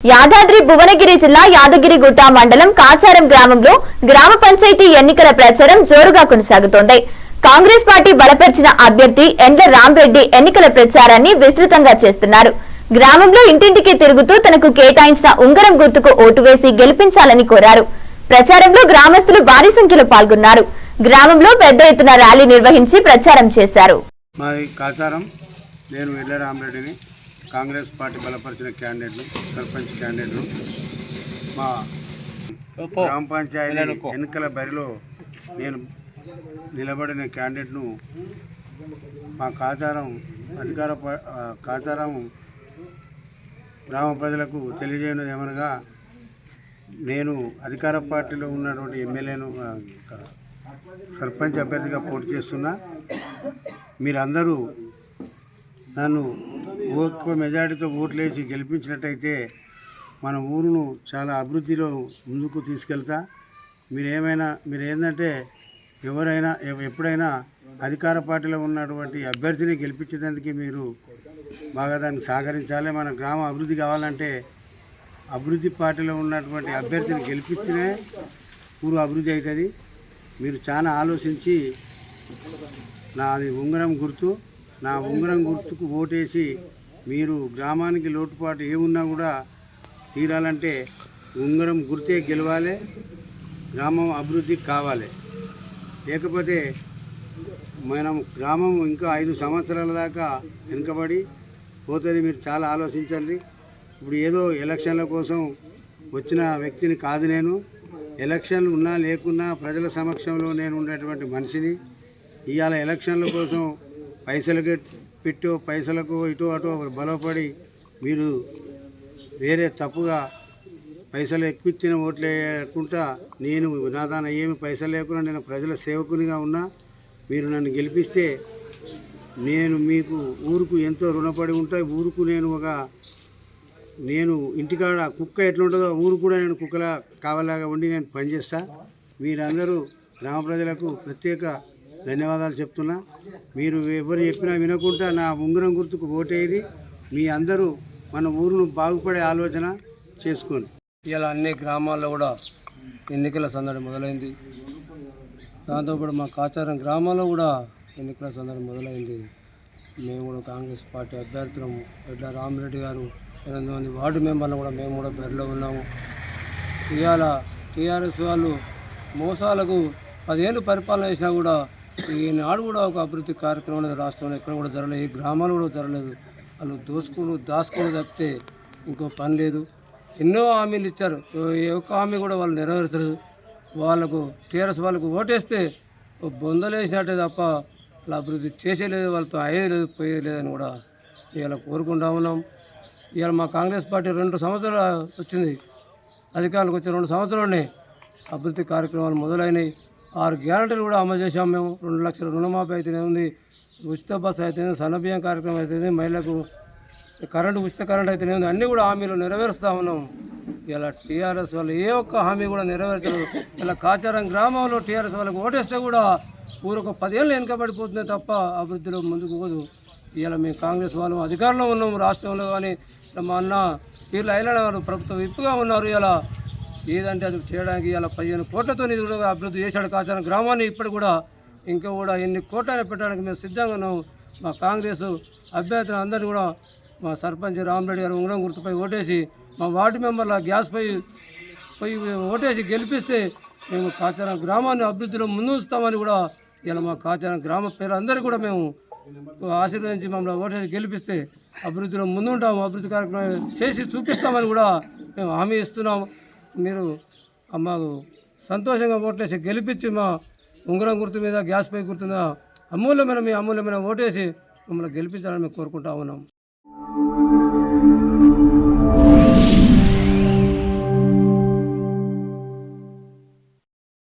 యాదాద్రి భువనగిరి జిల్లా యాదగిరిగుట్ట మండలం కాచారం గ్రామంలో గ్రామ పంచాయతీ ఎన్నికల ప్రచారం జోరుగా కొనసాగుతోంది. కాంగ్రెస్ పార్టీ బలపరిచిన అభ్యర్థి ఎండ్ల రాంరెడ్డి ఎన్నికల ప్రచారాన్ని విస్తృతంగా చేస్తున్నారు. గ్రామంలో ఇంటింటికి తిరుగుతూ తనకు కేటాయించిన ఉంగరం గుర్తుకు ఓటు వేసి గెలిపించాలని కోరారు. ప్రచారంలో గ్రామస్తులు భారీ సంఖ్యలో పాల్గొన్నారు. గ్రామంలో పెద్ద ఎత్తున ర్యాలీ నిర్వహించి ప్రచారం చేశారు. మాది కాచారం. నేను ఎల్ల రామరెడ్డిని కాంగ్రెస్ పార్టీ బలపరిచిన క్యాండిడేట్లు సర్పంచ్ క్యాండిడేట్లు మా గ్రామ పంచాయతీ ఎన్నికల బరిలో నేను నిలబడిన క్యాండిడేట్ను మా కాచారం అధికార కాచారం గ్రామ ప్రజలకు తెలియజేయడం ఏమనగా నేను అధికార పార్టీలో ఉన్నటువంటి ఎమ్మెల్యేను సర్పంచ్ అభ్యర్థిగా పోటీ చేస్తున్నా. మీరందరూ నన్ను ఎక్కువ మెజారిటీతో ఓట్లేసి గెలిపించినట్టయితే మన ఊరును చాలా అభివృద్ధిలో ముందుకు తీసుకెళ్తా. మీరేమైనా మీరు ఏంటంటే ఎవరైనా ఎప్పుడైనా అధికార పార్టీలో ఉన్నటువంటి అభ్యర్థిని గెలిపించేందుకు మీరు బాగా దాన్ని సహకరించాలి. మన గ్రామ అభివృద్ధి కావాలంటే అభివృద్ధి పార్టీలో ఉన్నటువంటి అభ్యర్థిని గెలిపించినే ఊరు అభివృద్ధి అవుతుంది. మీరు చాలా ఆలోచించి నాది ఉంగరం గుర్తు నా ఉంగరం గుర్తుకు ఓటేసి మీరు గ్రామానికి లోటుపాటు ఏమున్నా కూడా తీరాలంటే ఉంగరం గుర్తే గెలవాలి గ్రామం అభివృద్ధికి కావాలి. లేకపోతే మనం గ్రామం ఇంకా ఐదు సంవత్సరాల దాకా వెనుకబడి పోతుంది మీరు చాలా ఆలోచించండి. ఇప్పుడు ఏదో ఎలక్షన్ల కోసం వచ్చిన వ్యక్తిని కాదు నేను. ఎలక్షన్లు ఉన్నా లేకున్నా ప్రజల సమక్షంలో నేను ఉండేటువంటి మనిషిని. ఇవాళ ఎలక్షన్ల కోసం పైసలకి పెట్టో పైసలకు ఇటు అటు బలపడి మీరు వేరే తప్పుగా పైసలు ఎక్కువ ఓట్లు వేయకుండా నేను నాదాన ఏమి పైసలు లేకుండా నేను ప్రజల సేవకునిగా ఉన్నా మీరు నన్ను గెలిపిస్తే నేను మీకు ఊరుకు ఎంతో రుణపడి ఉంటాయి ఊరుకు నేను ఒక నేను ఇంటికాడ కుక్క ఎట్లుంటుందో ఊరు కూడా నేను కుక్కలా కావాలాగా ఉండి నేను పనిచేస్తా. మీరందరూ గ్రామ ప్రజలకు ప్రత్యేక ధన్యవాదాలు చెప్తున్నా. మీరు ఎవరు చెప్పినా వినకుండా నా ఉంగరం గుర్తుకు ఓటేరి మీ అందరూ మన ఊరును బాగుపడే ఆలోచన చేసుకోండి. ఇలా అన్ని గ్రామాల్లో కూడా ఎన్నికల సందడి మొదలైంది. దాంతోపాటు మా కాచారం గ్రామాల్లో కూడా ఎన్నికల సందడి మొదలైంది. మేము కూడా కాంగ్రెస్ పార్టీ అభ్యర్థులము. ఎడ్ల రామిరెడ్డి గారు ఎనిమిది మంది వార్డు మెంబర్లు కూడా మేము కూడా బరిలో ఉన్నాము. ఇవాళ టీఆర్ఎస్ వాళ్ళు మోసాలకు పదిహేను పరిపాలన చేసినా కూడా ఈనాడు కూడా ఒక అభివృద్ధి కార్యక్రమం అనేది రాష్ట్రంలో ఎక్కడ కూడా జరగలేదు. ఈ గ్రామాలు కూడా జరగలేదు. వాళ్ళు దోసుకుని దాచుకుని తప్పితే ఇంకో పని లేదు. ఎన్నో హామీలు ఇచ్చారు. ఏ ఒక్క హామీ కూడా వాళ్ళు నెరవేర్చలేదు. వాళ్ళకు టీఆర్ఎస్ వాళ్ళకు ఓటేస్తే బొందలేసినట్టే బొందలు వేసినట్టే తప్ప వాళ్ళు అభివృద్ధి చేసేలేదు వాళ్ళతో అయ్యేది లేదు పోయేది లేదని కూడా ఇవాళ కోరుకుంటా ఉన్నాం. ఇవాళ మా కాంగ్రెస్ పార్టీ రెండు సంవత్సరాలు వచ్చింది. అధికారులకు వచ్చిన రెండు సంవత్సరాలనే అభివృద్ధి కార్యక్రమాలు మొదలైనవి ఆరు గ్యారంటీలు కూడా అమలు చేశాం మేము. రెండు లక్షల రుణమాఫీ అయితేనే ఉంది. ఉచిత బస్సు అయితేనే సన్నబియ్యం కార్యక్రమం అయితేనే మహిళలకు కరెంటు ఉచిత కరెంట్ అయితేనే ఉంది. అన్నీ కూడా హామీలు నెరవేరుస్తూ ఉన్నాం. ఇలా టీఆర్ఎస్ వాళ్ళు ఏ ఒక్క హామీ కూడా నెరవేర్చలేదు. ఇలా కాచారం గ్రామంలో టీఆర్ఎస్ వాళ్ళకి ఓటేస్తే కూడా ఊరికి పదేళ్ళు వెనుకబడిపోతుంది తప్ప అభివృద్ధిలో ముందుకు పోదు. ఇలా మేము కాంగ్రెస్ వాళ్ళు అధికారంలో ఉన్నాము రాష్ట్రంలో కానీ ఇలా మా అన్న వీళ్ళు అయిన వారు ప్రభుత్వం విప్పుగా ఉన్నారు ఇలా ఏదంటే అది చేయడానికి ఇలా పదిహేను కోట్లతో ఇది కూడా అభివృద్ధి చేశాడు. కాచారం గ్రామాన్ని ఇప్పుడు కూడా ఇంకా కూడా ఎన్ని కోట్లైనా పెట్టడానికి మేము సిద్ధంగా ఉన్నాము మా కాంగ్రెస్ అభ్యర్థులు అందరినీ కూడా మా సర్పంచ్ రామరెడ్డి గారు ఉంగరం గుర్తుపై ఓటేసి మా వార్డు మెంబర్ల గ్యాస్పై పోయి ఓటేసి గెలిపిస్తే మేము కాచారం గ్రామాన్ని అభివృద్ధిలో ముందుంచుతామని కూడా ఇలా మా కాచారం గ్రామ పేరు కూడా మేము ఆశీర్వదించి మమ్మల్ని ఓటేసి గెలిపిస్తే అభివృద్ధిలో ముందుంటాము. అభివృద్ధి కార్యక్రమం చేసి చూపిస్తామని కూడా మేము హామీ ఇస్తున్నాము. మీరు మాకు సంతోషంగా ఓట్లేసి గెలిపించి మా ఉంగరం గుర్తు మీద గ్యాస్ పై గుర్తు మీద అమూల్యమైన మీ అమూల్యమైన ఓటేసి మమ్మల్ని గెలిపించాలని మేము కోరుకుంటా ఉన్నాం